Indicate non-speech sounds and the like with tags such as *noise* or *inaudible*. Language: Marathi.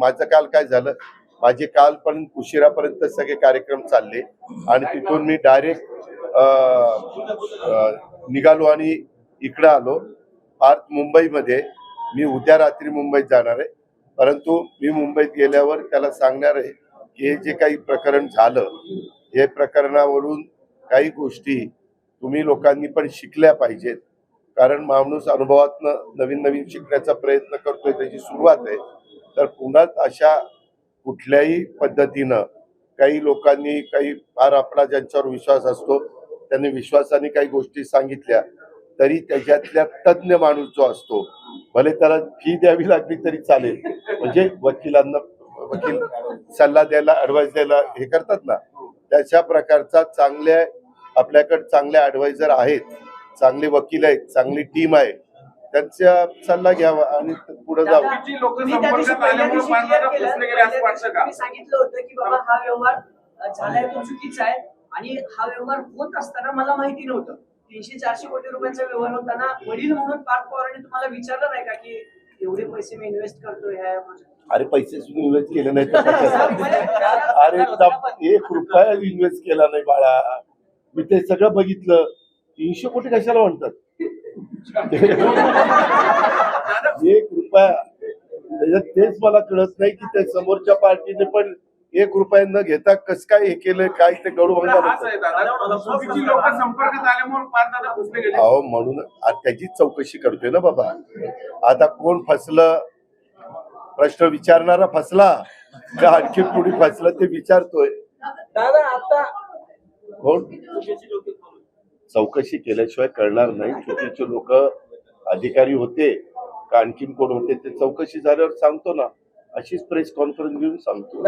माझं काल काय झालं? माझे काल पण उशिरापर्यंत सगळे कार्यक्रम चालले आणि तिथून मी डायरेक्ट निघालो आणि इकडं आलो. पार्थ मुंबईमध्ये. मी उद्या रात्री मुंबईत जाणार आहे. परंतु मी मुंबईत गेल्यावर त्याला सांगणार आहे की हे जे काही प्रकरण झालं हे प्रकरणावरून काही गोष्टी तुम्ही लोकांनी पण शिकल्या पाहिजेत. कारण माणूस अनुभवातनं नवीन नवीन शिकण्याचा प्रयत्न करतोय त्याची सुरुवात आहे. तर पुन्हा अशा कुठल्याही पद्धतीनं काही लोकांनी काही फार आपला ज्यांच्यावर विश्वास असतो त्यांनी विश्वासाने काही गोष्टी सांगितल्या तरी त्याच्यातल्या तज्ज्ञ माणूस जो असतो भले त्याला फी द्यावी लागली तरी चालेल. म्हणजे वकिलांना वकील सल्ला द्यायला ऍडवाइस द्यायला हे करतात ना. त्याच्या प्रकारचा चांगल्या आपल्याकडे चांगले ऍडवायझर आहेत. चांगले वकील आहेत चांगली टीम आहे त्यांचा सल्ला घ्यावा आणि पुढे जावं. सांगितलं होतं की बाबा हा व्यवहार झालाय तो चुकीचा आहे आणि हा व्यवहार होत असताना मला माहिती नव्हतं. तीनशे चारशे कोटी रुपयांचा व्यवहार होताना वडील म्हणून पार्थ पवारांनी तुम्हाला विचारलं नाही का की एवढे पैसे मी इन्व्हेस्ट करतोय ह्या? अरे पैसे सुद्धा इन्व्हेस्ट केले नाही कशासाठी? *laughs* अरे एक रुपया इन्व्हेस्ट केला नाही बाळा. मी ते सगळं बघितलं. तीनशे कोटी कशाला म्हणतात? *laughs* एक रुपया. त्याच्यात तेच मला कळत नाही की त्या समोरच्या पार्टीने पण एक रुपया न घेता कस काय हे केलं काय ते गडू अहो म्हणून त्याची चौकशी करतोय ना बाबा. आता कोण फसलं? प्रश्न विचारणारा फसला. का आणखी कोणी फसलं ते विचारतोय. दादा आता कोण चौकशी केल्याशिवाय कळणार नाही. चुकीचे लोक अधिकारी होते का आणखीन कोण होते ते चौकशी झाल्यावर सांगतो ना. अशीच प्रेस कॉन्फरन्स घेऊन सांगतो.